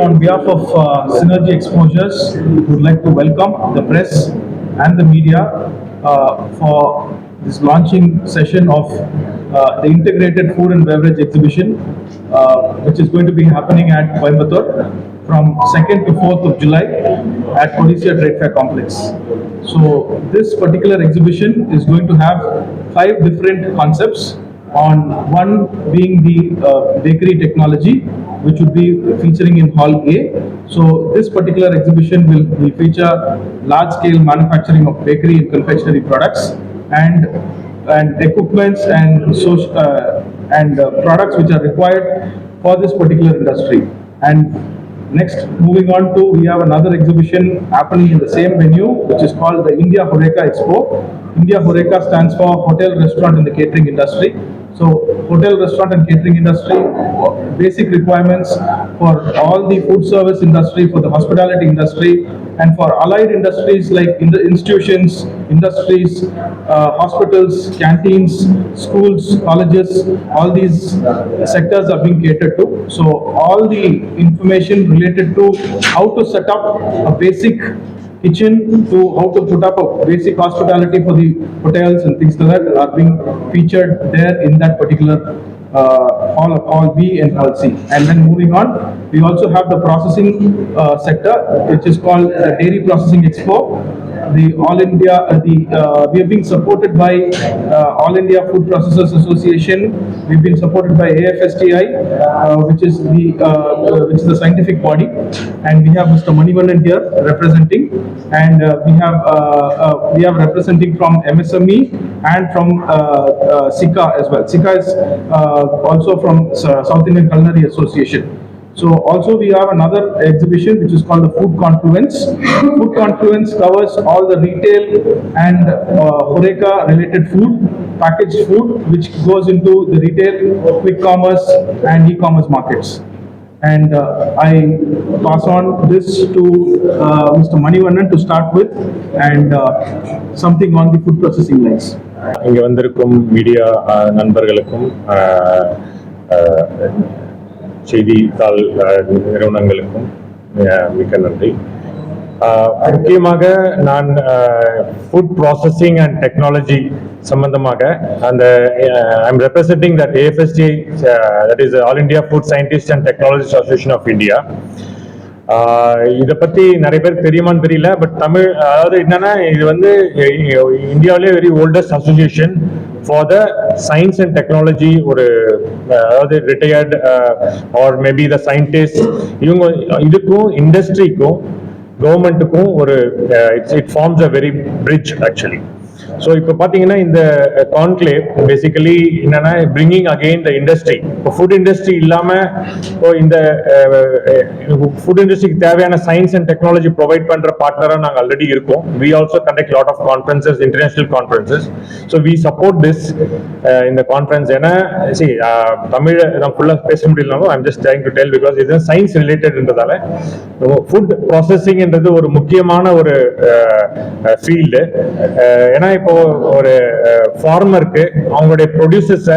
On behalf of uh, Synergy Exposures, we would like to welcome the press and the media uh, for this launching session of uh, the Integrated Food and Beverage Exhibition, uh, which is going to be happening at Coimbatore from 2nd to 4th of July at Odisha Trade Fair Complex. So this particular exhibition is going to have five different concepts on one being the uh, bakery technology, which would be featuring in Hall A. So this particular exhibition will, will feature large-scale manufacturing of bakery and confectionery products and and equipments and social uh, and uh, products which are required for this particular industry. And Next, moving on to, we have another exhibition happening in the same venue, which is called the India Horeca Expo. India Horeca stands for Hotel, Restaurant and the Catering Industry. So, hotel, restaurant and catering industry, basic requirements for all the food service industry, for the hospitality industry, and for allied industries like in the institutions, industries, uh, hospitals, canteens, schools, colleges, all these sectors are being catered to. So all the information related to how to set up a basic kitchen to how to put up a basic hospitality for the hotels and things like that are being featured there in that particular uh, hall of hall B and hall C. And then moving on, we also have the processing uh, sector, which is called the Dairy Processing Expo. The All India, uh, the, uh, we are being supported by uh, All India Food Processors Association. We've been supported by AFSTI, uh, which is the, uh, which is the scientific body. And we have Mr. Manivannan here representing. And uh, we have, uh, uh, we have representing from MSME and from uh, uh, SICA as well. SICA is uh, also from uh, South Indian Culinary Association. So also we have another exhibition which is called the Food Confluence. Food Confluence covers all the retail and uh, Horeca related food, packaged food which goes into the retail, quick commerce and e-commerce markets. And uh, I pass on this to uh, Mr. Manivannan to start with and uh, something on the food processing lines. இங்கே வந்திருக்கும் media அஹ், நண்பர்களுக்கும் அஹ், அஹ், செய்தித்தாள் நிறுவனங்களுக்கும் மிக்க நன்றி. முக்கியமாக நான் food processing and technology சம்பந்தமாக அந்த I'm representing that AFST that is all India food scientist and technology association of India இதை பத்தி நிறைய பேருக்கு தெரியுமான்னு தெரியல பட் தமிழ் அதாவது என்னன்னா இது வந்து இந்தியாவிலே very oldest association for the science and technology ஒரு அதாவது retired or maybe the scientist இவங்க இதுக்கும் இண்டஸ்ட்ரிக்கும் கவர்மெண்ட்டுக்கும் ஒரு it's it forms a very bridge actually so இப்போ பார்த்தீங்கன்னா இந்த கான்க்ளேவ் பேசிக்கலி என்னன்னா பிரிங்கிங் அகெயின் த இண்டஸ்ட்ரி இப்போ ஃபுட் இண்டஸ்ட்ரி இல்லாமல் இப்போ இந்த ஃபுட் இண்டஸ்ட்ரிக்கு தேவையான சயின்ஸ் அண்ட் டெக்னாலஜி ப்ரொவைட் பண்ணுற பார்ட்னராக நாங்கள் ஆல்ரெடி இருக்கோம். We also conduct lot of conferences international conferences so we support this இந்த கான்ஃபரன்ஸ் ஏன்னா சரி தமிழ் நான் ஃபுல்லாக பேச முடியலனாலும் I'm just trying to tell because இது சயின்ஸ் ரிலேட்டட்ன்றதால ஃபுட் ப்ராசஸிங்ன்றது ஒரு முக்கியமான ஒரு ஃபீல்டு ஏன்னா இப்போ ஒரு ஃபார்மருக்கு அவங்களுடைய ப்ரொடியூசர்ஸை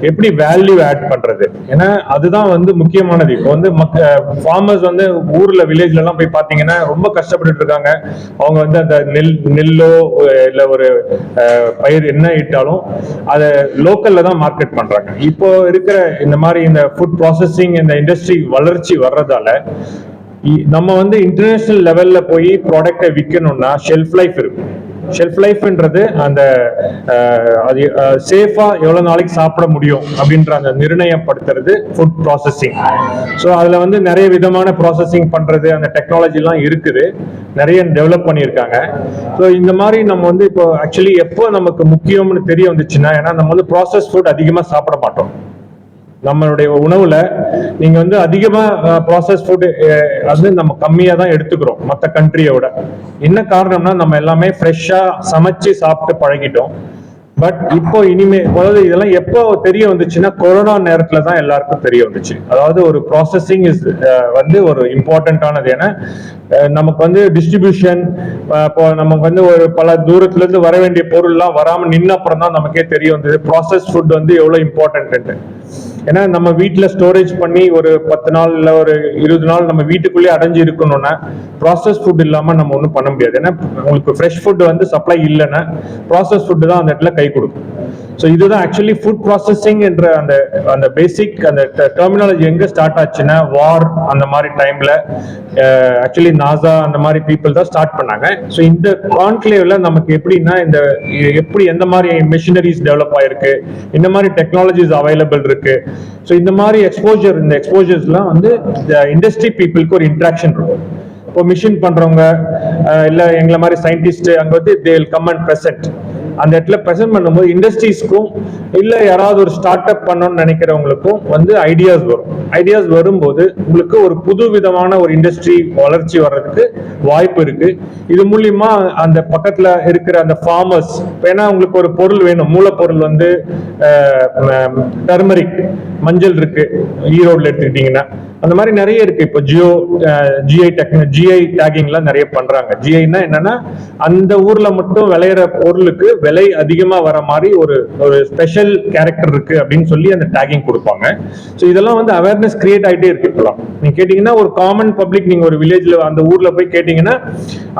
எப்படி வேல்யூ ஆட் பண்றது? ஏன்னா அதுதான் வந்து முக்கியமானது. இப்போ வந்து மக்க ஃபார்மர்ஸ் வந்து ஊர்ல வில்லேஜ்ல எல்லாம் போய் பாத்தீங்கன்னா ரொம்ப கஷ்டப்பட்டுட்டு இருக்காங்க. அவங்க வந்து அந்த நெல் நெல்லோ இல்ல ஒரு பயிர் என்ன இட்டாலும் அதை லோக்கல்ல தான் மார்க்கெட் பண்றாங்க. இப்போ இருக்கிற இந்த மாதிரி இந்த ஃபுட் ப்ராசஸிங் இந்த இண்டஸ்ட்ரி வளர்ச்சி வர்றதால இ- நம்ம வந்து இன்டர்நேஷனல் லெவல்ல போய் ப்ராடக்டை விற்கணும்னா ஷெல்ஃப் லைஃப் இருக்கும் ஷெல்ஃப் லைஃப்ன்றது அந்த அது சேஃபாக எவ்வளோ நாளைக்கு சாப்பிட முடியும் அப்படின்ற அந்த நிர்ணயப்படுத்துறது ஃபுட் ப்ராசஸிங் ஸோ அதில் வந்து நிறைய விதமான ப்ராசஸிங் பண்ணுறது அந்த டெக்னாலஜிலாம் இருக்குது. நிறைய டெவலப் பண்ணியிருக்காங்க. ஸோ இந்த மாதிரி நம்ம வந்து இப்போ ஆக்சுவலி எப்போ நமக்கு முக்கியம்னு தெரிய வந்துச்சுன்னா ஏன்னா நம்ம வந்து ப்ராசஸ் ஃபுட் அதிகமாக சாப்பிட மாட்டோம். நம்மளுடைய உணவுல நீங்க வந்து அதிகமா ப்ராசஸ் ஃபுட் வந்து நம்ம கம்மியா தான் எடுத்துக்கிறோம் மற்ற கண்ட்ரியோட என்ன காரணம்னா நம்ம எல்லாமே ஃப்ரெஷ்ஷா சமைச்சு சாப்பிட்டு பழகிட்டோம். பட் இப்போ இனிமே அதாவது இதெல்லாம் எப்போ தெரிய வந்துச்சுன்னா கொரோனா நேரத்துல தான் எல்லாருக்கும் தெரிய வந்துச்சு. அதாவது ஒரு ப்ராசஸிங் இஸ் வந்து ஒரு இம்பார்ட்டண்ட்டானது ஏன்னா நமக்கு வந்து டிஸ்ட்ரிபியூஷன் இப்போ நமக்கு வந்து ஒரு பல தூரத்துல இருந்து வர வேண்டிய பொருள்லாம் வராமல் நின்ன அப்புறம் தான் நமக்கே தெரிய வந்தது ப்ராசஸ் ஃபுட் வந்து எவ்வளோ இம்பார்ட்டன்ட்டு ஏன்னா நம்ம வீட்டில் ஸ்டோரேஜ் பண்ணி ஒரு பத்து நாள் இல்லை ஒரு இருபது நாள் நம்ம வீட்டுக்குள்ளேயே அடைஞ்சு இருக்கணும்னா ப்ராசஸ் ஃபுட் இல்லாமல் நம்ம ஒன்றும் பண்ண முடியாது. ஏன்னா உங்களுக்கு ஃப்ரெஷ் ஃபுட் வந்து சப்ளை இல்லைன்னா ப்ராசஸ் ஃபுட்டு தான் அந்த இடத்துல கை கொடுக்கும். ஸோ இதுதான் ஆக்சுவலி ஃபுட் ப்ராசஸிங் என்ற அந்த அந்த பேசிக் அந்த டெர்மினாலஜி எங்க ஸ்டார்ட் ஆச்சுன்னா வார் அந்த மாதிரி டைம்ல ஆக்சுவலி நாசா அந்த மாதிரி பீப்புள் தான் ஸ்டார்ட் பண்ணாங்க. ஸோ இந்த கான்க்ளேவ்ல நமக்கு எப்படின்னா இந்த எப்படி எந்த மாதிரி மிஷினரிஸ் டெவலப் ஆயிருக்கு இந்த மாதிரி டெக்னாலஜிஸ் அவைலபிள் இருக்கு. ஸோ இந்த மாதிரி எக்ஸ்போஜர் இந்த எக்ஸ்போஜர்ஸ்லாம் வந்து இண்டஸ்ட்ரி பீப்புளுக்கு ஒரு இன்ட்ராக்ஷன் இருக்கும். இப்போ மிஷின் பண்றவங்க இல்லை இல்ல எங்களை மாதிரி சயின்டிஸ்ட் அங்க வந்து they will come and present அந்த இடத்துல ப்ரெசென்ட் பண்ணும்போது இண்டஸ்ட்ரீஸ்க்கும் இல்லை யாராவது ஒரு ஸ்டார்ட் அப் பண்ணணும்னு நினைக்கிறவங்களுக்கும் வந்து ஐடியாஸ் வரும். ஐடியாஸ் வரும்போது உங்களுக்கு ஒரு புது விதமான ஒரு இண்டஸ்ட்ரி வளர்ச்சி வர்றதுக்கு வாய்ப்பு இருக்கு. இது மூலியமா அந்த பக்கத்துல இருக்கிற அந்த ஃபார்மர்ஸ் ஏன்னா உங்களுக்கு ஒரு பொருள் வேணும். மூலப்பொருள் வந்து டர்மரிக் மஞ்சள் இருக்கு. ஈரோடுல எடுத்துக்கிட்டீங்கன்னா. அந்த மாதிரி நிறைய இருக்கு. இப்போ ஜியோ ஜிஐ டெக்ன ஜிஐ டேகிங்லாம் நிறைய பண்றாங்க. ஜிஐனா என்னன்னா அந்த ஊர்ல மட்டும் விளையிற பொருளுக்கு விலை அதிகமா வர மாதிரி ஒரு ஒரு ஸ்பெஷல் கேரக்டர் இருக்கு அப்படின்னு சொல்லி அந்த டேகிங் கொடுப்பாங்க. ஸோ இதெல்லாம் வந்து அவேர்னஸ் கிரியேட் ஆகிட்டே இருக்கு இப்பெல்லாம் நீங்க கேட்டீங்கன்னா ஒரு காமன் பப்ளிக் நீங்க ஒரு வில்லேஜ்ல அந்த ஊர்ல போய் கேட்டீங்கன்னா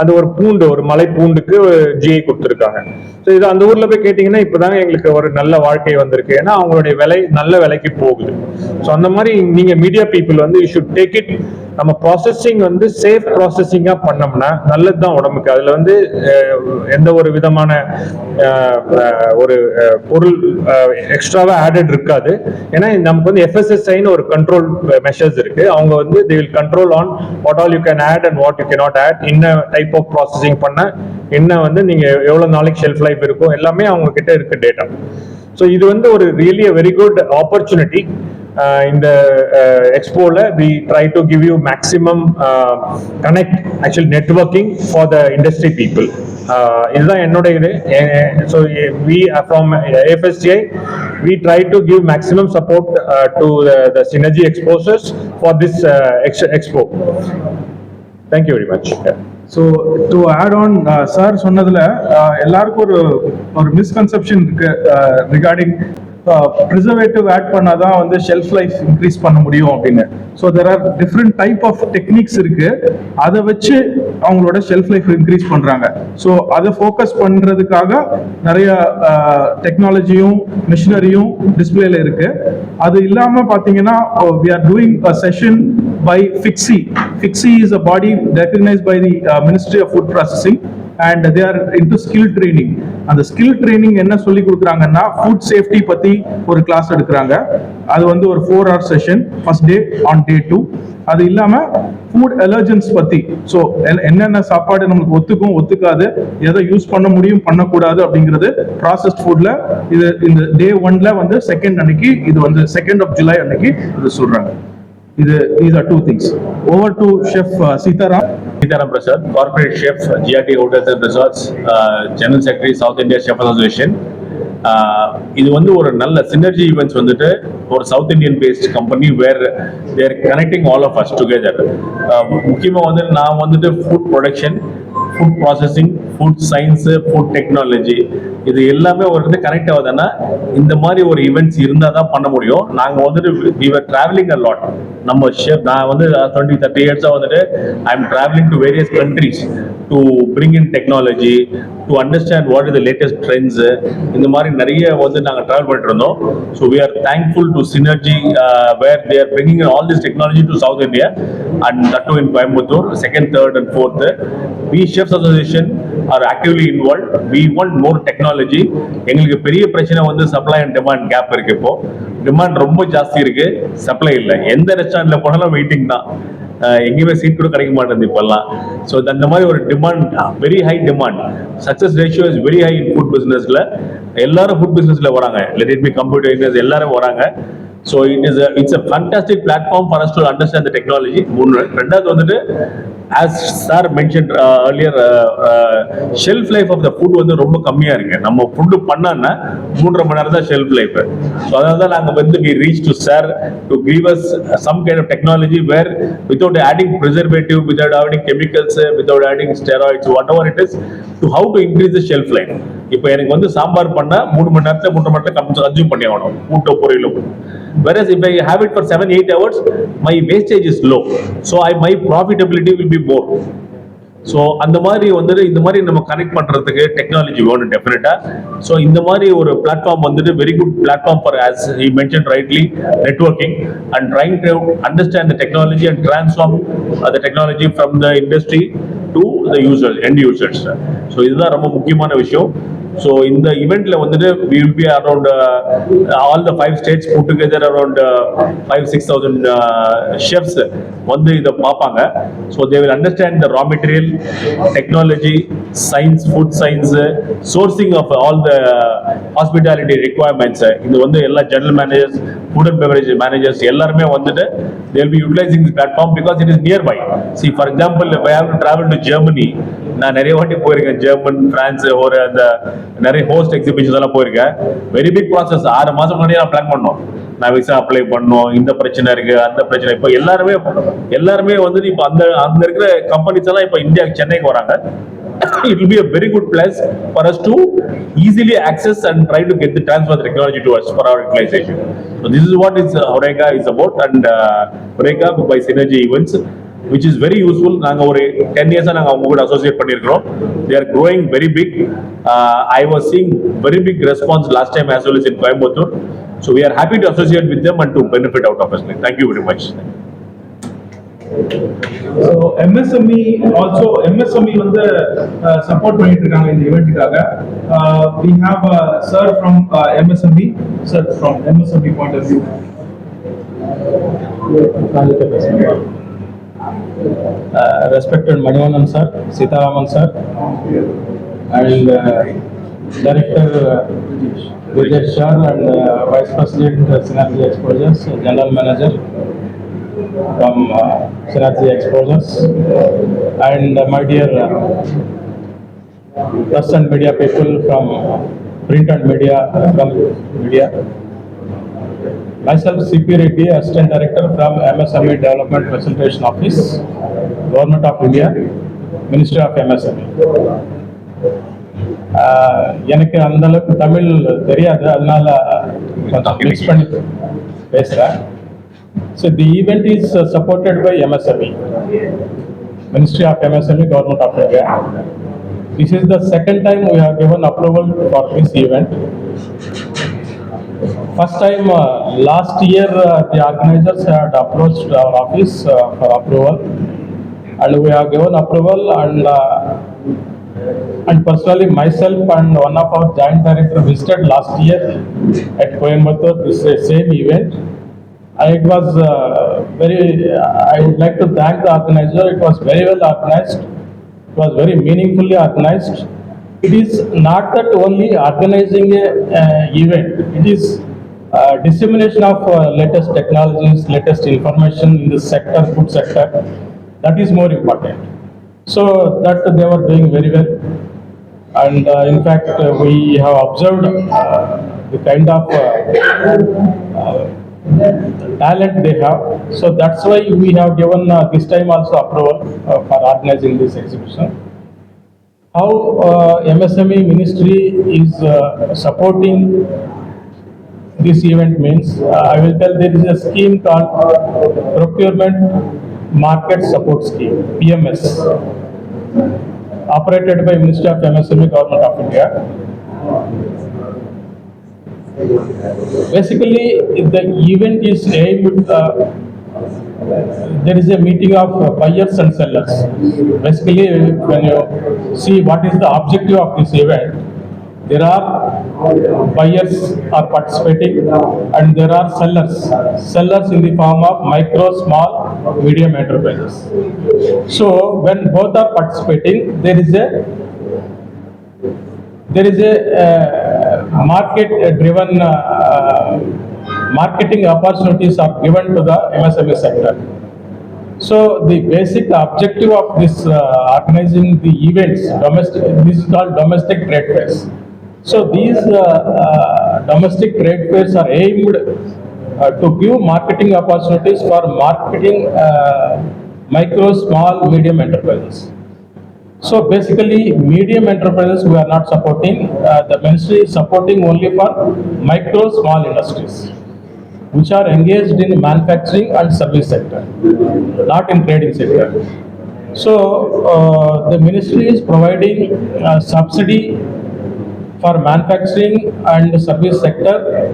அந்த ஒரு பூண்டு ஒரு மலை பூண்டுக்கு ஜிஐ கொடுத்துருக்காங்க. ஸோ இது அந்த ஊர்ல போய் கேட்டீங்கன்னா இப்பதாங்க எங்களுக்கு ஒரு நல்ல வாழ்க்கை வந்திருக்கு. ஏன்னா அவங்களுடைய விலை நல்ல விலைக்கு போகுது. ஸோ அந்த மாதிரி நீங்க மீடியா பீப்புள் வந்து யூ ஷுட் டேக் இட் நம்ம ப்ராசஸிங் வந்து சேஃப் ப்ராசஸிங்கா பண்ணோம்னா நல்லது தான் உடம்புக்கு. அதுல வந்து எந்த ஒரு விதமான ஒரு பொருள் எக்ஸ்ட்ராவா ஆடட் இருக்காது. ஏன்னா நமக்கு வந்து எஃப்எஸ்எஸ்ஐன்னு ஒரு கண்ட்ரோல் மெஷர்ஸ் இருக்கு. அவங்க வந்து they will control on what all you can add and what you cannot add என்ன டைப் ஆஃப் ப்ராசஸிங் பண்ண என்ன வந்து நீங்க எவ்வளவு நாளைக்கு ஷெல்ஃப் லைஃப் இருக்கும் எல்லாமே அவங்க கிட்ட இருக்கு டேட்டா ஸோ இது வந்து ஒரு ரியலி வெரி குட் ஆப்பர்ச்சுனிட்டி இந்த எக்ஸ்போல we try to give you maximum connect actually networking for the industry people இதுதான் என்னுடைய இது. So we from AFSTI we try to give maximum support to the synergy exposures for this expo thank you very much so to add on sir சொன்னதுல uh, எல்லாருக்கும் ஒரு ஒரு misconception இருக்கு regarding preservative add பண்ணால் தான் வந்து shelf life increase பண்ண முடியும் அப்படின்னு. So there are different type of techniques இருக்கு. அதை வச்சு அவங்களோட ஷெல்ஃப் லைஃப் இன்க்ரீஸ் பண்ணுறாங்க ஸோ அதை ஃபோக்கஸ் பண்ணுறதுக்காக நிறைய டெக்னாலஜியும் மிஷினரியும் டிஸ்பிளேல இருக்கு. அது இல்லாமல் பார்த்தீங்கன்னா we are doing a session by FICSI FICSI is a body recognise by the ministry of food processing and they are are skill training அந்த ஸ்கில் ட்ரைனிங் என்ன சொல்லி கொடுக்குறாங்கன்னா ஃபுட் சேஃப்டி பத்தி ஒரு கிளாஸ் எடுக்கிறாங்க. அது வந்து ஒரு four hour session first day on day two அது இல்லாம ஃபுட் அலர்ஜன்ஸ் பத்தி. ஸோ என்னென்ன சாப்பாடு நமக்கு ஒத்துக்கும் ஒத்துக்காது எதை யூஸ் பண்ண முடியும் பண்ணக்கூடாது அப்படிங்கிறது ப்ராசஸ்ட் ஃபுட்ல இது இந்த டே ஒன்ல வந்து செகண்ட் அன்னைக்கு இது வந்து செகண்ட் ஆஃப் ஜூலை அன்னைக்கு இது சொல்றாங்க. இது these are two things over to chef Seetharam Seetharam Prasad corporate chef GRT hotels and and general secretary South India chef association இது வந்து ஒரு நல்ல சினர்ஜி ஈவெண்ட்ஸ் வந்துட்டு ஒரு South Indian based company where they're connecting all of us together முக்கியமாக வந்து நான் வந்துட்டு food production food processing food science food technology இது எல்லாமே ஒரு வந்து கனெக்ட் ஆகுதுன்னா இந்த மாதிரி ஒரு ஈவெண்ட்ஸ் இருந்தால் தான் பண்ண முடியும். நாங்கள் வந்துட்டு we are travelling a lot நம்ம ஷெஃப் நான் வந்து டுவெண்ட்டி தேர்ட்டி இயர்ஸாக வந்துட்டு I am travelling to various countries to bring in technology to understand what is the latest trends இந்த மாதிரி நிறைய வந்து நாங்கள் ட்ராவல் பண்ணிட்டு இருந்தோம். So we are thankful to synergy where they are bringing all this technology to South India and that too in Coimbatore second third and fourth we chefs association are actively involve we want more technology எங்களுக்கு பெரிய பிரச்சனை வந்து supply and demand gap இருக்கு இப்போ. Demand ரொம்ப ஜாஸ்தி இருக்கு. Supply இல்லை. எந்த ரெஸ்டாரண்ட்ல போனாலும் வெயிட்டிங் தான். எங்கேயுமே சீட் கூட கிடைக்க மாட்டேங்குது இப்பெல்லாம். ஸோ அந்த மாதிரி ஒரு demand very high demand success ratio is very high in food பிஸ்னஸ்ல எல்லாரும் ஃபுட் பிஸ்னஸ்ல வராங்க. லெட் இட் பி கம்ப்யூட்டர் எல்லாரும் வராங்க. So it is it's a fantastic platform for us to understand the technology மூணு ரெண்டாவது வந்துட்டு as sir mention earlier shelf life of the food வந்து ரொம்ப கம்மியாக இருக்கு. நம்ம ஃபுட்டு பண்ணான்னா மூன்றரை மணி நேரம் தான் ஷெல்ஃப் லைஃப் ஸோ அதனால தான் நாங்கள் வந்து we reach to sir to give us some kind of technology where without adding preservative without adding chemicals without adding steroids whatever it is to how to increase the shelf life இப்போ எனக்கு வந்து சாம்பார் பண்ணால் மூணு மணி நேரத்துல மூணு மணி நேரத்துல consume பண்ணி ஆகணும். கூட்டோ பொரியலோ whereas if I have it for seven eight hours my wastage is low so I my profitability will be more so அந்த மாதிரி வந்துட்டு இந்த மாதிரி நம்ம கனெக்ட் பண்றதுக்கு டெக்னாலஜி வேணும் டெஃபினட்டாக ஸோ இந்த மாதிரி ஒரு பிளாட்ஃபார்ம் வந்துட்டு very good platform for as he mention rightly networking and trying to understand the technology and transform the technology from the industry to the users end users so இதுதான் ரொம்ப முக்கியமான விஷயம். ஸோ இந்த இவெண்ட்ல வந்துட்டு we will be around all the five states put together around five six thousand chefs வந்து இதை பார்ப்பாங்க so they will understand the raw material technology science food science sourcing of all the hospitality requirements இது வந்து எல்லா general managers food and beverage managers எல்லாருமே வந்துட்டு they will be utilizing this because it is is nearby. See for example if I Germany நான் நிறைய வாட்டி போயிருக்கேன். German France ஒரு அந்த நிறைய ஹோஸ்ட் எக்ஸிபிஷன்ஸ் எல்லாம் போயிருக்கேன். வெரி பிக் ப்ராசஸ் ஆறு மாதம் முன்னாடி நான் பிளான் பண்ணோம். நான் விசா அப்ளை பண்ணோம். இந்த பிரச்சனை இருக்கு அந்த பிரச்சனை. இப்போ எல்லாருமே எல்லாருமே வந்துட்டு இப்போ அந்த அங்க இருக்கிற கம்பெனிஸ் எல்லாம் இப்போ இந்தியா சென்னைக்கு வராங்க. it will be a very good place for us to easily access and try to get the transfer the technology to us for our utilization. So this is what is uh, Horeca is about and uh, Horeca by Synergy Events which is very useful. நாங்க ஒரு 10 years நாங்க அவங்க கூட associate பண்ணியிருக்கிறோம். They are growing very big. Uh, I was seeing very big response last time as well as in Coimbatore. So we are happy to associate with them and to benefit out of us. Thank you very much. so MSME also MSME E வந்து support பண்ணிட்டு இருக்காங்க இந்த இவெண்ட்டுக்காக we have sir from MSME sir from MSME point of view uh, respected Manivanan sir, Sitaraman sir, and uh, Director uh, Vijay sir and uh, Vice President uh, Synergy Exposures, uh, General Manager from uh, Synergy Exposures, and uh, my dear uh, press and media people from print and media, uh, from media. Myself, CP Reddy, Assistant Director from MSME Development Facilitation Office, Government of India, Ministry of MSME. எனக்கு அந்த அளவுக்கு தமிழ் தெரியாது அதனால கொஞ்சம் mix பண்ணி So the event is uh, supported by MSME, Ministry of MSME, Government of India. This is the second time we have given approval for this event. First time uh, last year uh, the organizers had approached our office uh, for approval and we have given approval and uh, and personally myself and one of our joint director visited last year at Coimbatore this uh, same event It was uh, very, I would like to thank the organizer, it was very well organized. It was very meaningfully organized. It is not that only organizing a uh, event, it is uh, dissemination of uh, latest technologies, latest information in the sector, food sector. That is more important. So that they were doing very well. And uh, in fact, uh, we have observed uh, the kind of uh, uh, talent they have. So that's why we have given uh, this time also approval uh, for organizing this exhibition. How uh, MSME ministry is uh, supporting this event means, uh, I will tell there is a scheme called Procurement Market Support Scheme, PMS, operated by Ministry of MSME, Government of India. Basically, the event is aimed, uh, there is a meeting of buyers and sellers. Basically, when you see what is the objective of this event, there are buyers are participating and there are sellers. Sellers in the form of micro, small, medium enterprises. So when both are participating, there is a there is a uh, market driven uh, marketing opportunities are given to the MSME sector. So the basic objective of this uh, organizing the events, domestic, this is called domestic trade fairs. So these uh, uh, domestic trade fairs are aimed uh, to give marketing opportunities for marketing uh, micro, small, medium enterprises. So basically, medium enterprises we are not supporting, uh, the ministry is supporting only for micro, small industries which are engaged in manufacturing and service sector, not in trading sector. So, uh, the ministry is providing uh, subsidy for manufacturing and service sector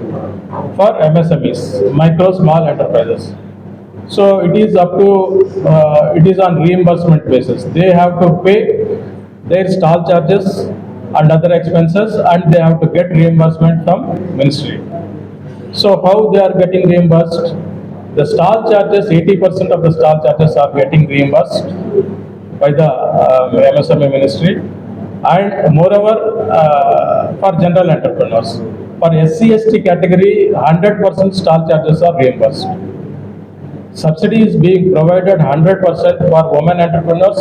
for MSMEs, micro, small enterprises. So it is up to, uh, it is on reimbursement basis. They have to pay their stall charges and other expenses and they have to get reimbursement from ministry. So how they are getting reimbursed? The stall charges, eighty percent of the stall charges are getting reimbursed by the uh, MSME ministry. And moreover, uh, for general entrepreneurs. For SC, ST category, hundred percent stall charges are reimbursed. Subsidy is being provided hundred percent for women entrepreneurs,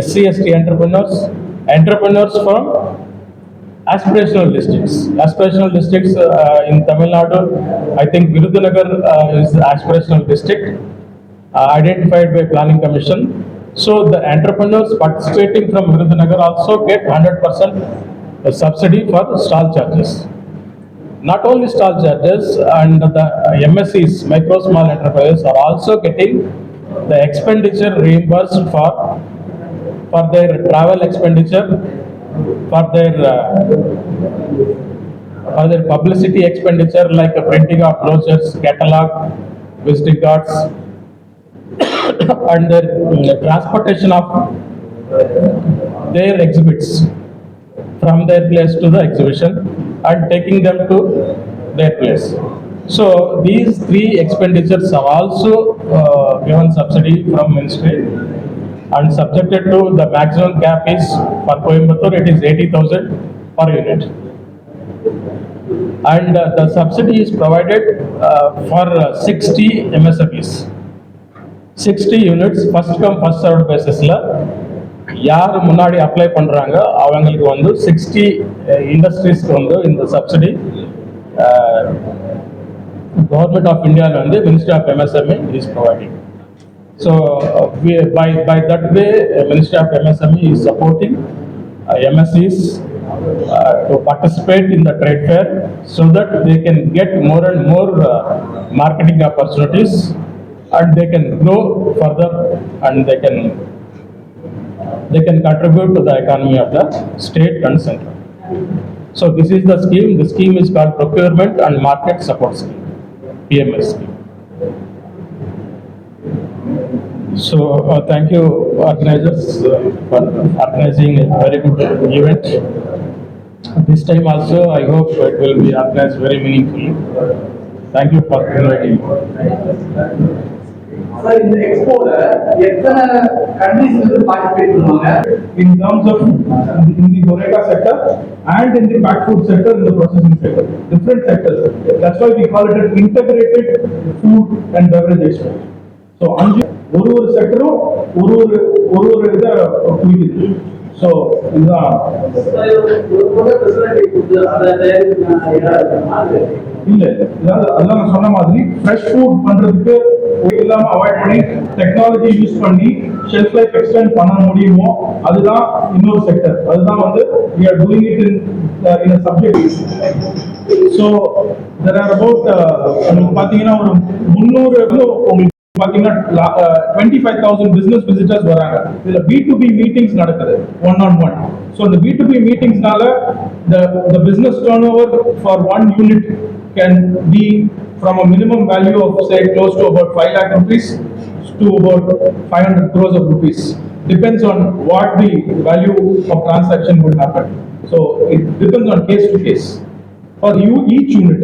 SC, ST entrepreneurs, entrepreneurs from aspirational districts. Aspirational districts uh, in Tamil Nadu, I think Virudhunagar uh, is the aspirational district uh, identified by planning commission. So the entrepreneurs participating from Virudhunagar also get hundred percent subsidy for stall charges. Not only stall charges and the MSCs, micro small enterprises are also getting the expenditure reimbursed for for their travel expenditure, for their uh, for their publicity expenditure like the printing of brochures, catalog, visiting cards, and their mm, transportation of their exhibits from their place to the exhibition and taking them to their place. So these three expenditures are also uh, given subsidy from ministry and subjected to the maximum cap is for Coimbatore, it is eighty thousand per unit. And uh, the subsidy is provided uh, for uh, sixty MSMEs. Sixty units first come first serve பேசிஸில் யார் முன்னாடி apply பண்ணுறாங்க அவங்களுக்கு வந்து sixty இண்டஸ்ட்ரீஸ்க்கு வந்து இந்த subsidy government of இந்தியாவில் வந்து ministry of MSME is providing so by by that way ministry of MSME is supporting MSCs uh, to participate in the trade fair so that they can get more and more uh, marketing opportunities and they can grow further and they can they can contribute to the economy of the state and center. So this is the scheme. The scheme is called Procurement and Market Support Scheme, PMS scheme. So uh, thank you organizers uh, for organizing a very good event. This time also, I hope it will be organized very meaningfully. Thank you for inviting me. Sir இந்த எக்ஸ்போல எத்தனை countries வந்து participate பண்ணுவாங்க in terms of in the Horeca sector and in the pack food sector, in the processing sector, different sectors. That's why we call it an integrated food and beverage expo. So அஞ்சு ஒரு ஒரு செக்டரும் ஒரு ஒரு ஒரு ஒரு இதை குறிக்குது so இதுதான் இல்ல அதாவது அதான் நான் சொன்ன மாதிரி ஃப்ரெஷ் ஃபுட் பண்றதுக்கு இல்லாம அவாய்ட் பண்ணி டெக்னாலஜி யூஸ் பண்ணி ஷெல்ஃப் லைஃப் எக்ஸ்டெண்ட் பண்ண முடியுமோ அதுதான் இன்னொரு செக்டர் அதுதான் வந்து we are doing it in uh, in a subject. So there uh, உங்களுக்கு பாத்தீங்கன்னா ஒரு முந்நூறு வந்து உங்களுக்கு பாத்தீங்கன்னா twenty five thousand business visitors வராங்க. இதில் பி டு பி மீட்டிங்ஸ் நடக்குது ஒன் ஆன் ஒன் ஸோ இந்த பி டு பி மீட்டிங்ஸ்னால இந்த the business over for one unit can be from a minimum value of say close to about 5 lakh rupees to about 500 crores of rupees. Depends on what the value of transaction would happen. So it depends on case to case. For you each unit.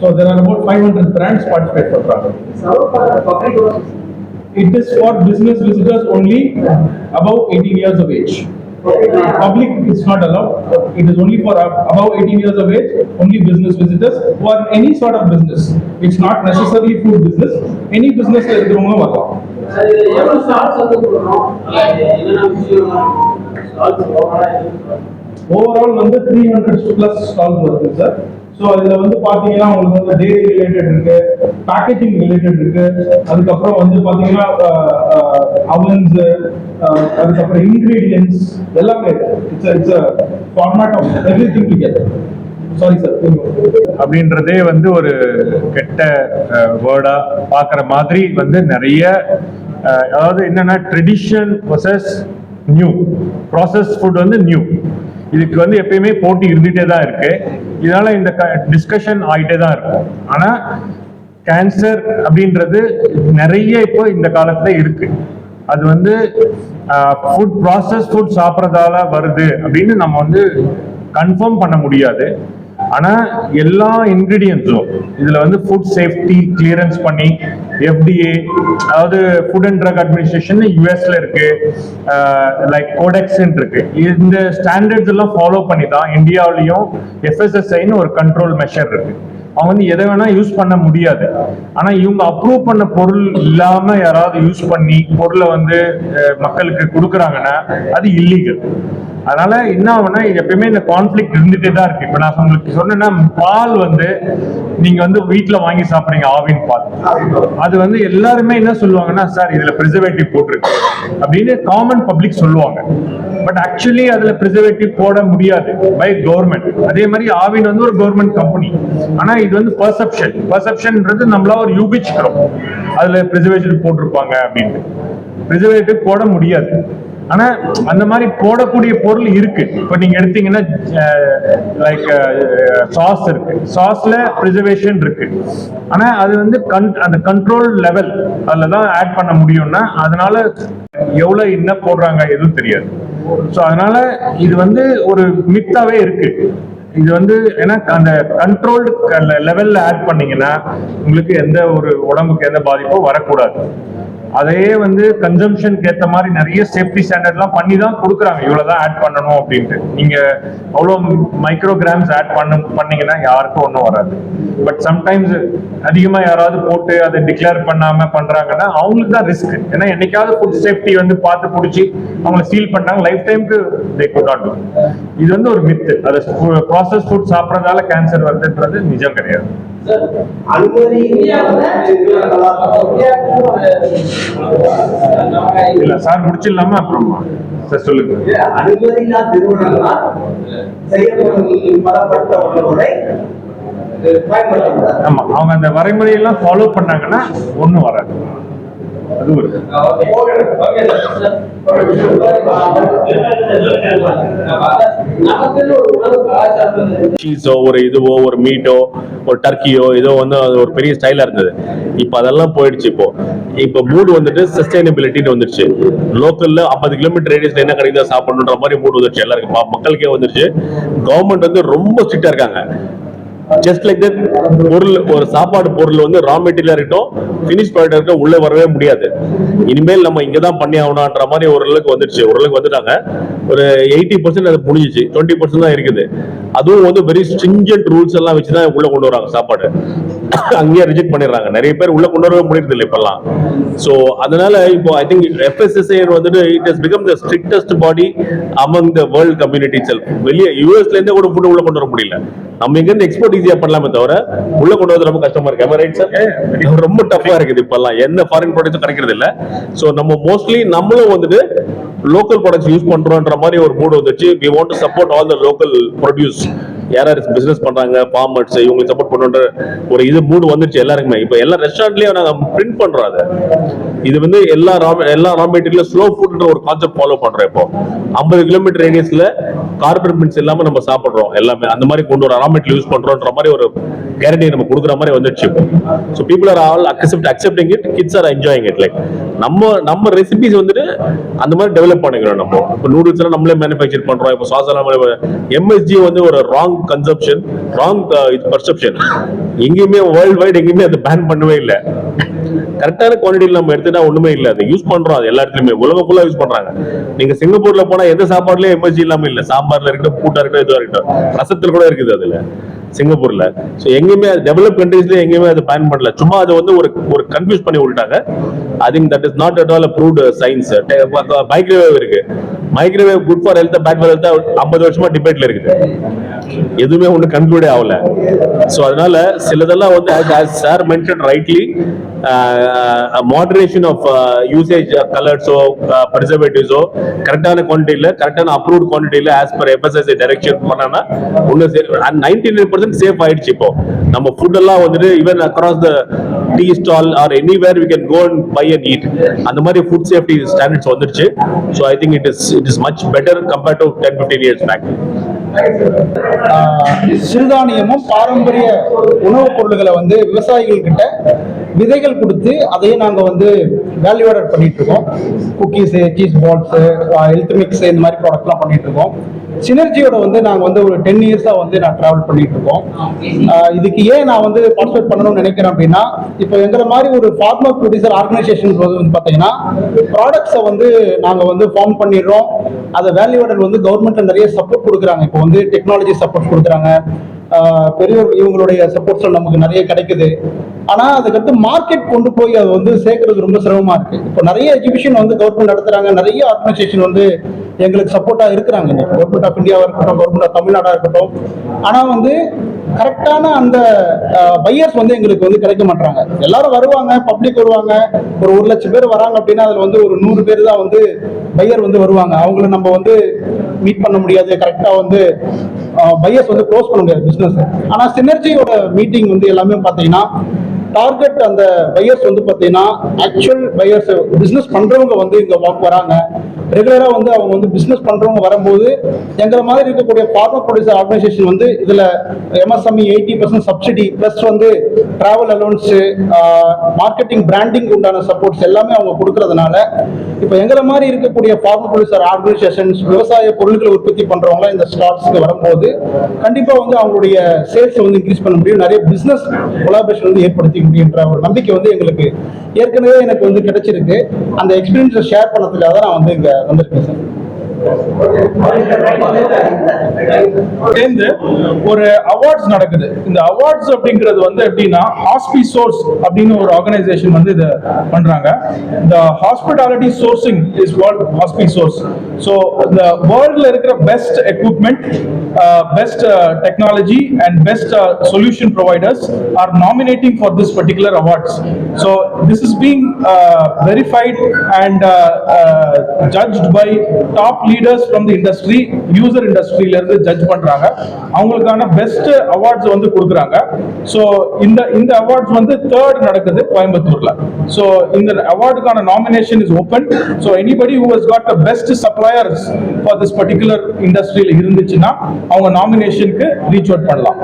So there are about 500 brands participate for travel. It is for business visitors only above 18 years of age. Public is not allowed. It is only for above 18 years of age, only business visitors who are any sort of business. It's not necessarily food business. Any business ல இருக்கிறவங்க வரலாம். Sir, எவ்வளவு stalls வந்து கொடுக்கணும்? என்னென்ன விஷயம் stalls overall overall வந்து three hundred plus stalls வருது சார் ஸோ இதில் வந்து பார்த்தீங்கன்னா உங்களுக்கு வந்து டெய்ரி ரிலேட்டட் இருக்கு பேக்கேஜிங் ரிலேட்டட் இருக்கு. அதுக்கப்புறம் வந்து பார்த்தீங்கன்னா அவன்ஸ் அதுக்கப்புறம் இன்கிரீடியன்ஸ் எல்லாமே it's it's format of everything together sorry sir அப்படின்றதே வந்து ஒரு கெட்ட வேர்டா பார்க்குற மாதிரி வந்து நிறைய அதாவது என்னன்னா tradition process new process food வந்து நியூ இதுக்கு வந்து எப்பயுமே போட்டி இருந்துகிட்டே தான் இருக்கு. இதனால இந்த டிஸ்கஷன் ஆகிட்டே தான் இருக்கும். ஆனா கேன்சர் அப்படின்றது நிறைய இப்போ இந்த காலத்துல இருக்கு. அது வந்து ஃபுட் ப்ராசஸ் ஃபுட் சாப்பிட்றதால வருது அப்படின்னு நம்ம வந்து கன்ஃபார்ம் பண்ண முடியாது. ஆனா எல்லா இன்கிரீடியன்ஸும் இதுல வந்து ஃபுட் சேஃப்டி கிளியரன்ஸ் பண்ணி எஃப்டிஏ அதாவது ஃபுட் அண்ட் ட்ரக் அட்மினிஸ்ட்ரேஷன் யூஎஸ்ல இருக்கு. லைக் கோடெக்ஸ் இருக்கு. இந்த ஸ்டாண்டர்ட்ஸ் எல்லாம் ஃபாலோ பண்ணி தான் இந்தியாவிலையும் எஃப்எஸ்எஸ்ஐன்னு ஒரு கண்ட்ரோல் மெஷர் இருக்கு. அவங்க வந்து எதை வேணா யூஸ் பண்ண முடியாது. ஆனா இவங்க அப்ரூவ் பண்ண பொருள் இல்லாம யாராவது யூஸ் பண்ணி பொருளை வந்து மக்களுக்கு கொடுக்குறாங்கன்னா அது இல்லீகல் அதனால என்ன ஆகும்னா இது எப்பயுமே இந்த கான்ஃபிளிக் இருந்துட்டே தான் இருக்கு. இப்ப நான் உங்களுக்கு சொன்னேன்னா பால் வந்து நீங்க வந்து வீட்ல வாங்கி சாப்பிடுறீங்க ஆவின் பால். அது வந்து எல்லாருமே என்ன சொல்லுவாங்கன்னா சார் இதுல ப்ரிசர்வேட்டிவ் போட்டிருக்கு. அப்படின்னு காமன் பப்ளிக் சொல்லுவாங்க. பட் ஆக்சுவலி அதுல ப்ரிசர்வேட்டிவ் போட முடியாது பை கவர்மெண்ட் அதே மாதிரி ஆவின் வந்து ஒரு கவர்மெண்ட் கம்பெனி ஆனா இது வந்து பர்செப்ஷன் பர்செப்ஷன்ன்றது நம்மளா ஒரு யூகிச்சுக்கிறோம். அதுல ப்ரிசர்வேட்டிவ் போட்டிருப்பாங்க அப்படின்ட்டு ப்ரிசர்வேட்டிவ் போட முடியாது. ஆனா அந்த மாதிரி போடக்கூடிய பொருள் இருக்கு. இப்போ நீங்க எடுத்தீங்கன்னா லைக் சாஸ் இருக்கு. சாஸ்ல ப்ரிசர்வேஷன் இருக்கு. ஆனா அது வந்து கன் அந்த கண்ட்ரோல் லெவல் அதில் தான் ஆட் பண்ண முடியும்னா அதனால எவ்வளவு என்ன போடுறாங்க எதுவும் தெரியாது. ஸோ அதனால இது வந்து ஒரு மித்தாவே இருக்கு. இது வந்து ஏன்னா அந்த கண்ட்ரோல்டு லெவல்ல ஆட் பண்ணீங்கன்னா உங்களுக்கு எந்த ஒரு உடம்புக்கு எந்த பாதிப்பும் வரக்கூடாது. அதையே வந்து கன்சம்ஷனுக்கு ஏத்த மாதிரி நிறைய சேஃப்டி ஸ்டாண்டர்ட்லாம் பண்ணி தான் கொடுக்குறாங்க. இவ்வளவுதான் ஆட் பண்ணணும் அப்படின்ட்டு. நீங்க அவ்வளோ மைக்ரோகிராம்ஸ் ஆட் பண்ண பண்ணீங்கன்னா யாருக்கும் ஒன்றும் வராது. பட் சம்டைம்ஸ் அதிகமா யாராவது போட்டு அதை டிக்ளேர் பண்ணாம பண்றாங்கன்னா அவங்களுக்கு தான் ரிஸ்க் ஏன்னா என்னைக்காவது ஃபுட் சேஃப்டி வந்து பார்த்து பிடிச்சி அவங்கள சீல் பண்ணாங்க லைஃப் டைம்க்கு தே குட் நாட் இது வந்து ஒரு மித்து அதை ப்ராசஸ் ஃபுட் சாப்பிட்றதால கேன்சர் வருதுன்றது நிஜம் கிடையாது. அனுமதி இல்ல சார் முடிச்சிடலாமா? அப்புறமா சார் சொல்லுங்க. அனுமதியில்லா திருமணங்களால் உணவுகளை பயன்படுத்தக்கூடாது. ஆமா அவங்க அந்த வரைமுறையெல்லாம் ஃபாலோ பண்ணாங்கன்னா ஒண்ணும் வராது. அது ஒரு ஒரு சீஸோ ஒரு இதுவோ ஒரு மீட்டோ ஒரு டர்க்கியோ ஏதோ வந்து அது ஒரு பெரிய ஸ்டைலா இருந்தது. இப்போ அதெல்லாம் போயிடுச்சு இப்போ. இப்போ மூடு வந்துட்டு சஸ்டைனபிலிட்டின்னு வந்துருச்சு. லோக்கல்ல ஐம்பது கிலோமீட்டர் ரேடியஸ்ல என்ன கிடைக்குதோ சாப்பிடணுன்ற மாதிரி மூடு வந்துருச்சு. எல்லாருக்கும் மக்களுக்கே வந்துருச்சு. கவர்மெண்ட் வந்து ரொம்ப ஸ்ட்ரிக்டா இருக்காங்க. ஜஸ்ட் லைக் தட் பொருள் ஒரு சாப்பாடு பொருள் வந்து ரா மெட்டீரியல் இருக்கட்டும் ஃபினிஷ் ப்ராடக்ட் இருக்கட்டும் உள்ள வரவே முடியாது. இனிமேல் நம்ம இங்க தான் பண்ணி ஆகணும்ன்ற மாதிரி ஓரளவுக்கு வந்துருச்சு ஓரளவுக்கு வந்துட்டாங்க. ஒரு எயிட்டி பர்சன்ட் அது முடிஞ்சிச்சு. டுவெண்ட்டி பர்சன்ட் தான் இருக்குது. அதுவும் வந்து வெரி ஸ்ட்ரிஞ்சன்ட் ரூல்ஸ் எல்லாம் வச்சு தான் உள்ள கொண்டு வராங்க சாப்பாடு. அங்கேயே ரிஜெக்ட் பண்ணிடுறாங்க. நிறைய பேர் உள்ள கொண்டு வரவே முடியறது இல்லை இப்பெல்லாம். ஸோ அதனால இப்போ ஐ திங்க் எஃப்எஸ்எஸ்ஐ வந்துட்டு it has become the strictest body among the world community self வெளியே யூஎஸ்ல இருந்தே கூட ஃபுட் உள்ள கொண்டு வர முடியல. நம்ம இங்க இருந்து எக்ஸ்போர்ட் ஈஸியா பண்ணலாமே தவிர உள்ள கொண்டு வரது ரொம்ப கஷ்டமா இருக்கு. ரைட் சார் ரொம்ப டஃபா இருக்குது இப்பெல்லாம். எந்த ஃபாரின் ப்ராடக்ட்ஸும் கிடைக்கிறது இல்ல. ஸோ நம்ம மோஸ்ட்லி நம்மளும் வந்துட்டு லோக்கல் ப்ராடக்ட்ஸ் யூஸ் பண்றோம்ன்ற மாதிரி ஒரு மூடு வந்துச்சு. We want to support all the local produce யார் யார் பிசினஸ் பண்றாங்க ஃபார்மர்ஸ் இவங்களுக்கு சப்போர்ட் பண்ணுன்ற ஒரு இது மூடு வந்துருச்சு எல்லாருக்குமே. இப்போ எல்லா ரெஸ்டாரண்ட்லயும் நாங்க பிரிண்ட் பண்றோம் அதை. இது வந்து எல்லா ரா எல்லா ரா மெட்டீரியல் ஸ்லோ ஃபுட்ன்ற ஒரு கான்செப்ட் ஃபாலோ பண்றோம் இப்போ. ஐம்பது கிலோமீட்டர் ரேடியஸ்ல கார்பரேட் மின்ஸ் இல்லாம நம்ம சாப்பிடுறோம் எல்லாமே. அந்த மாதிரி கொண்டு வர ரா மெட்டீரியல் யூஸ் பண்றோம்ன்ற மாதிரி ஒரு கேரண்டி நம்ம கொடுக்குற மாதிரி வந்துடுச்சு இப்போ. So people are all accept accepting it kids are enjoying it like நம்ம நம்ம ரெசிபிஸ் வந்துட்டு அந்த மாதிரி டெவலப் பண்ணிக்கிறோம் நம்ம. இப்போ நூடுல்ஸ்லாம் நம்மளே மேனுஃபேக்சர் பண்றோம். இப்போ சாஸ் எல்லாம் எம்எஸ்ஜி வந்து ஒரு ராங் கன்சப்ஷன் ராங் uh, இது பர்செப்ஷன் எங்கேயுமே வேர்ல்டு வைட் எங்கேயுமே அதை பேன் பண்ணவே இல்லை. கரெக்டான குவான்டிட்டியில் நம்ம எடுத்துட்டா ஒண்ணுமே இல்லை. அதை யூஸ் பண்றோம் அது எல்லா இடத்துலையுமே உலகம் ஃபுல்லா யூஸ் பண்றாங்க. நீங்க சிங்கப்பூர்ல போனா எந்த சாப்பாடுலேயும் எமர்ஜி இல்லாம இல்ல. சாம்பார்ல இருக்கட்டும் கூட்டா இருக்கட்டும் இதுவா இருக்கட்டும். ரசத்தில் கூட இருக்குது அதுல. சிங்கப்பூர்ல. ஸோ எங்கேயுமே அது டெவலப் கண்ட்ரீஸ்ல எங்கேயுமே அது பயன் பண்ணல. சும்மா அதை வந்து ஒரு ஒரு கன்ஃபியூஸ் பண்ணி விட்டுட்டாங்க. I think that is not at all approved science microwave இருக்கு. Microwave good for health bad for health ஐம்பது வருஷமா டிபேட்ல இருக்குது. எதுவுமே ஒண்ணு கன்க்ளூடே ஆகல. சோ அதனால சிலதெல்லாம் வந்து sir mention rightly moderation of usage கலர்ஸோ ப்ரிசர்வேட்டிவ்ஸோ கரெக்டான குவான்டிட்டியில் கரெக்டான அப்ரூவ்ட் குவான்டிட்டியில் ஆஸ் பர் எஃப்எஸ்எஸ்ஐ டைரக்ஷன் பண்ணானா ஒன்று நைன்டி நைன் பர்சன்ட் சேஃப் ஆயிடுச்சு இப்போ. நம்ம ஃபுட் எல்லாம் வந்துட்டு even across the tea stall or anywhere we can go and buy and eat அந்த மாதிரி ஃபுட் சேஃப்டி ஸ்டாண்டர்ட்ஸ் வந்துருச்சு. So I think it is it is much better compared to ten fifteen years back சிறுதானியமும் பாரம்பரிய உணவுப் பொருள்களை வந்து விவசாயிகள் கிட்ட விதைகள் கொடுத்து அதையும் நாங்கள் வந்து வேல்யூ ஆடட் பண்ணிட்டு இருக்கோம் cookies cheese balls health mix இந்த மாதிரி ப்ராடக்ட்லாம் பண்ணிட்டு இருக்கோம் சினர்ஜியோட வந்து நாங்கள் வந்து ஒரு டென் இயர்ஸாக வந்து நான் ட்ராவல் பண்ணிட்டு இருக்கோம் இதுக்கு ஏன் நான் வந்து பார்ட்டிசிபேட் பண்ணணும்னு நினைக்கிறேன் அப்படின்னா இப்போ எங்களை மாதிரி ஒரு ஃபார்மர் ப்ரொடியூசர் ஆர்கனைசேஷன் வந்து பார்த்தீங்கன்னா ப்ராடக்ட்ஸை வந்து நாங்கள் வந்து ஃபார்ம் பண்ணிடுறோம். அதை வேல்யூ வந்து கவர்மெண்ட்டில் நிறைய சப்போர்ட் கொடுக்குறாங்க. இப்போ வந்து டெக்னாலஜி சப்போர்ட் கொடுக்குறாங்க. பெரியோர் பெரிய இவங்களுடைய சப்போர்ட்ஸ் நமக்கு நிறைய கிடைக்குது. ஆனால் அதுக்கடுத்து மார்க்கெட் கொண்டு போய் அதை வந்து சேர்க்கறது ரொம்ப சிரமமா இருக்கு. இப்போ நிறைய எஜுகேஷன் வந்து கவர்மெண்ட் நடத்துறாங்க. நிறைய ஆர்கனைசேஷன் வந்து எங்களுக்கு சப்போர்ட்டா இருக்கிறாங்க. கவர்மெண்ட் ஆஃப் இந்தியாவாக இருக்கட்டும் கவர்மெண்ட் ஆஃப் தமிழ்நாடா இருக்கட்டும். ஆனால் வந்து கரெக்டான அந்த பையர்ஸ் வந்து எங்களுக்கு வந்து கிடைக்க மாட்டாங்க எல்லாரும் வருவாங்க பப்ளிக் வருவாங்க. ஒரு ஒரு லட்சம் பேர் வராங்க அப்படின்னா அதில் வந்து ஒரு நூறு பேர் தான் வந்து பையர் வந்து வருவாங்க. அவங்கள நம்ம வந்து மீட் பண்ண முடியாது. கரெக்டாக வந்து பையஸ் வந்து க்ளோஸ் பண்ண முடியாது பிசினஸ் ஆனா சினர்ஜியோட மீட்டிங் வந்து எல்லாமே பாத்தீங்கன்னா டார்கெட் அந்த பையர்ஸ் வந்து பார்த்தீங்கன்னா ஆக்சுவல் பையர்ஸ் பிஸ்னஸ் பண்றவங்க வந்து இங்க வாக்கு வராங்க. ரெகுலரா வந்து அவங்க வந்து பிஸ்னஸ் பண்றவங்க வரும்போது எங்களை மாதிரி இருக்கக்கூடிய ஃபார்மர் ப்ரொடியூசர் ஆர்கனைசேஷன் வந்து இதுல MSME eighty percent subsidy plus வந்து டிராவல் அலோன்ஸு மார்க்கெட்டிங் பிராண்டிங் உண்டான சப்போர்ட்ஸ் எல்லாமே அவங்க கொடுக்கறதுனால இப்போ எங்களை மாதிரி இருக்கக்கூடிய ஃபார்மர் ப்ரொடியூசர் ஆர்கனைசேஷன்ஸ் விவசாய பொருட்களை உற்பத்தி பண்றவங்க இந்த ஸ்டாக்ஸ்க்கு வரும்போது கண்டிப்பா வந்து அவங்களுடைய சேல்ஸை வந்து இன்க்ரீஸ் பண்ண முடியும். நிறைய பிஸ்னஸ் கொலாபரேஷன் வந்து ஏற்படுத்தி முடியுன்ற ஒரு நம்பிக்கை வந்து எங்களுக்கு ஏற்கனவே எனக்கு வந்து கிடைச்சிருக்கு. அந்த எக்ஸ்பீரியன்ஸை ஷேர் பண்ணதுக்காக தான் நான் வந்து இங்க வந்திருக்கேன் சார் சேர்ந்து ஒரு அவார்ட்ஸ் நடக்குது. இந்த அவார்ட்ஸ் அப்படிங்கிறது வந்து எப்படின்னா ஹாஸ்பி சோர்ஸ் அப்படின்னு ஒரு ஆர்கனைசேஷன் வந்து இதை பண்றாங்க. இந்த hospitality sourcing is world hospi source so இந்த வேர்ல்ட்ல இருக்கிற best equipment best technology and best solution providers are nominating for this particular awards so this is being verified and judged by top leaders from the industry user இண்டஸ்ட்ரியில இருந்து judge பண்றாங்க. அவங்களுக்கான best awards வந்து கொடுக்குறாங்க. So இந்த இந்த awards வந்து third நடக்குது கோயம்புத்தூர்ல. ஸோ இந்த அவார்டுக்கான nomination is open so anybody who has got the best suppliers for this particular இண்டஸ்ட்ரியில் இருந்துச்சுன்னா அவங்க நாமினேஷனுக்கு ரீச் அவுட் பண்ணலாம்.